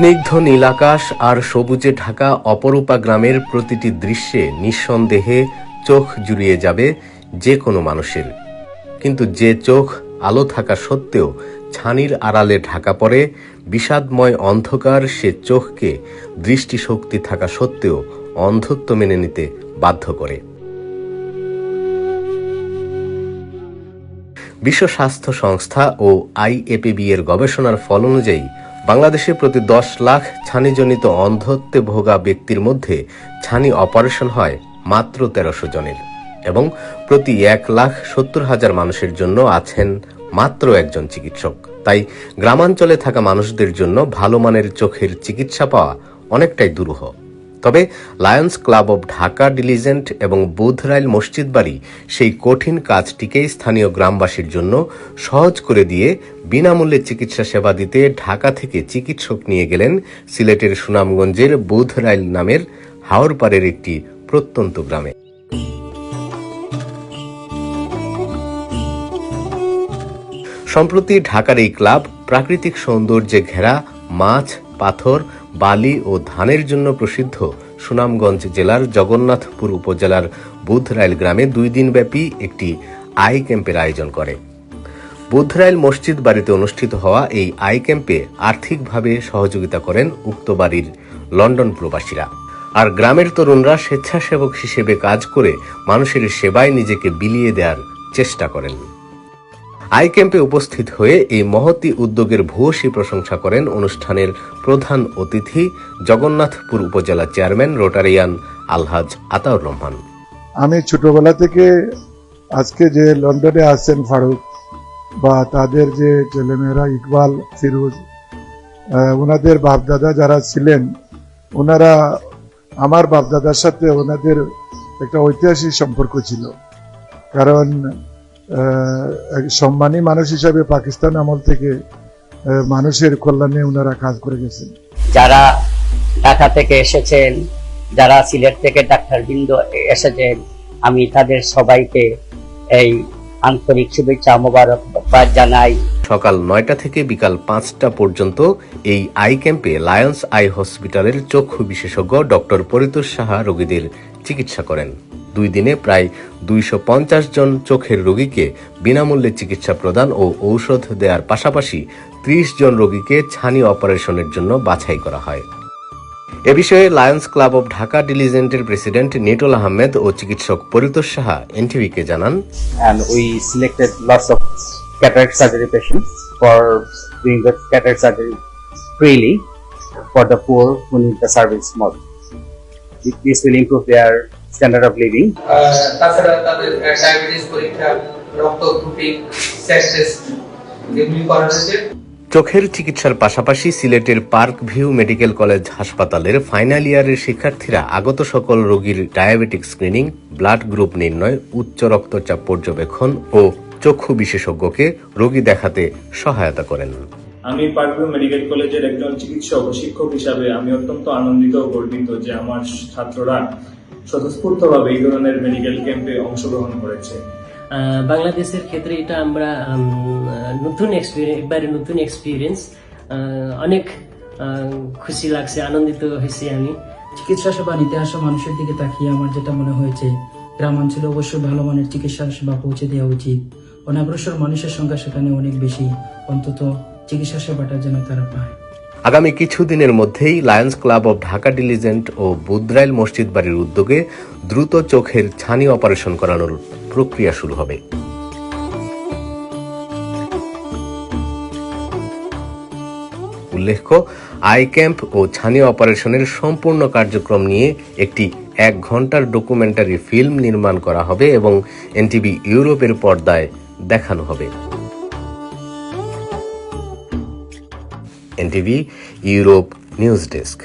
স্নিগ্ধ নীল আকাশ আর সবুজে ঢাকা অপরূপা গ্রামের প্রতিটি দৃশ্যে নিঃসন্দেহে চোখ জুড়িয়ে যাবে যে কোনো মানুষের। কিন্তু যে চোখ আলো থাকা সত্ত্বেও ছানির আড়ালে ঢাকা পড়ে, বিষাদময় অন্ধকার সে চোখকে দৃষ্টিশক্তি থাকা সত্ত্বেও অন্ধত্ব মেনে নিতে বাধ্য করে। বিশ্ব স্বাস্থ্য সংস্থা ও আইএপিবি এর গবেষণার ফল অনুযায়ী বাংলাদেশে প্রতি দশ লাখ ছানিজনিত অন্ধত্বে ভোগা ব্যক্তির মধ্যে ছানি অপারেশন হয় মাত্র তেরোশো জনের। এবং প্রতি এক লাখ সত্তর হাজার মানুষের জন্য আছেন মাত্র একজন চিকিৎসক। তাই গ্রামাঞ্চলে থাকা মানুষদের জন্য ভালো মানের চোখের চিকিৎসা পাওয়া অনেকটাই দুরূহ। তবে Lions club of Dhaka Diligent এবং বুধরাইল মসজিদ বাড়ি সেই কঠিন কাজটিকেই স্থানীয় গ্রামবাসীর জন্য সহজ করে দিয়ে বিনামূল্যে চিকিৎসা সেবা দিতে ঢাকা থেকে চিকিৎসক নিয়ে গেলেন সিলেটের সুনামগঞ্জের বুধরাইল নামের হাওরপাড়ের একটি প্রত্যন্ত গ্রামে। সম্প্রতি ঢাকার এই ক্লাব প্রাকৃতিক সৌন্দর্যে ঘেরা মাছ, পাথর বালি ও ধানের জন্য প্রসিদ্ধ সুনামগঞ্জ জেলার জগন্নাথপুর উপজেলার বুধরাইল গ্রামে দুই দিনব্যাপী একটি আই ক্যাম্পের আয়োজন করে। বুধরাইল মসজিদ বাড়িতে অনুষ্ঠিত হওয়া এই আই ক্যাম্পে আর্থিকভাবে সহযোগিতা করেন উক্ত বাড়ির লন্ডন প্রবাসীরা। আর গ্রামের তরুণরা স্বেচ্ছাসেবক হিসেবে কাজ করে মানুষের সেবায় নিজেকে বিলিয়ে দেওয়ার চেষ্টা করেন। আই ক্যাম্পে উপস্থিত হয়ে এই মহতি উদ্যোগের ভূয়সী প্রশংসা করেন অনুষ্ঠানের প্রধান অতিথি জগন্নাথপুর উপজেলা চেয়ারম্যান রোটারিয়ান আলহাজ আতাউর রহমান। আমি ছোটবেলা থেকে আজকে যে লন্ডনে আছেন ফারুক বা তাদের যে ছেলেমেয়েরা ইকবাল, ফিরোজ ওনাদের বাপদাদা যারা ছিলেন ওনারা আমার বাপদাদার সাথে ওনাদের একটা ঐতিহাসিক সম্পর্ক ছিল। কারণ সম্মানী মানুষ হিসাবে পাকিস্তান আমল থেকে আহ, মানুষের কল্যাণে ওনারা কাজ করে গেছেন। যারা ঢাকা থেকে এসেছেন যারা সিলেট থেকে ডাক্তার বৃন্দ এসেছেন আমি তাদের সবাইকে এই আন্তরিক শুভেচ্ছা মোবারকবাদ জানাই। সকাল নয়টা থেকে বিকাল পাঁচটা পর্যন্ত এই আই ক্যাম্পে লায়ন্স আই হসপিটালের চক্ষু বিশেষজ্ঞ ডক্টর পরিতোষ সাহা রোগীদের চিকিৎসা করেন। দুই দিনে প্রায় দুইশো পঞ্চাশ জন চোখের রোগীকে বিনামূল্যে চিকিৎসা প্রদান ও ঔষধ দেওয়ার পাশাপাশি ত্রিশ জন রোগীকে ছানি অপারেশনের জন্য বাছাই করা হয় এ বিষয়ে লায়ন্স ক্লাব অব ঢাকা ডিলিজেন্টের প্রেসিডেন্ট নিটুল আহমেদ ও চিকিৎসক পরিতোষ সাহা, এনটিভিকে জানান for the poor who need the service more. This will improve their of living. আহ, তাছাড়া তাদের ডায়াবেটিস পরীক্ষা রক্ত গ্রুপিং টেস্ট এগুলি করা হয়েছে। চোখের চিকিৎসার পাশাপাশি সিলেটের পার্ক ভিউ মেডিকেল কলেজ হাসপাতালের ফাইনাল ইয়ারের শিক্ষার্থীরা আগত সকল রোগীর ডায়াবেটিক স্ক্রিনিং ব্লাড গ্রুপ নির্ণয় উচ্চ রক্তচাপ পর্যবেক্ষণ ও চক্ষু বিশেষজ্ঞকে রোগী দেখাতে সহায়তা করেন। আমি পার্কভিউ মেডিকেল কলেজের একজন চিকিৎসক ও শিক্ষক হিসাবে আমি অত্যন্ত আনন্দিত ও গর্বিত যে আমার ছাত্ররা স্বতঃস্ফূর্তভাবে এই ধরনের মেডিকেল ক্যাম্পে অংশগ্রহণ করেছে। বাংলাদেশের ক্ষেত্রে এটা আমরা নতুন এক্সপিরিয়েন্স একবারে নতুন এক্সপিরিয়েন্স অনেক খুশি লাগছে আনন্দিত হয়েছি আমি। চিকিৎসা সেবা নিতে আসা মানুষের দিকে তাকিয়ে আমার যেটা মনে হয়েছে গ্রাম অঞ্চলে অবশ্যই ভালো মানের চিকিৎসা সেবা পৌঁছে দেওয়া উচিত। অনাগ্রসর মানুষের সংখ্যা সেখানে অনেক বেশি। অন্তত চিকিৎসা সেবাটা যেন তারা পায়। আগামী কিছুদিনের মধ্যেই Lions club of Dhaka Diligent ও বুদ্রাইল মসজিদ বাড়ির উদ্যোগে দ্রুত চোখের ছানি অপারেশন করানোর প্রক্রিয়া শুরু হবে। উল্লেখ্য, আই ক্যাম্প ও ছানি অপারেশনের সম্পূর্ণ কার্যক্রম নিয়ে একটি এক ঘণ্টার ডকুমেন্টারি ফিল্ম নির্মাণ করা হবে এবং এনটিভি ইউরোপের পর্দায় দেখানো হবে। NTV Europe news desk.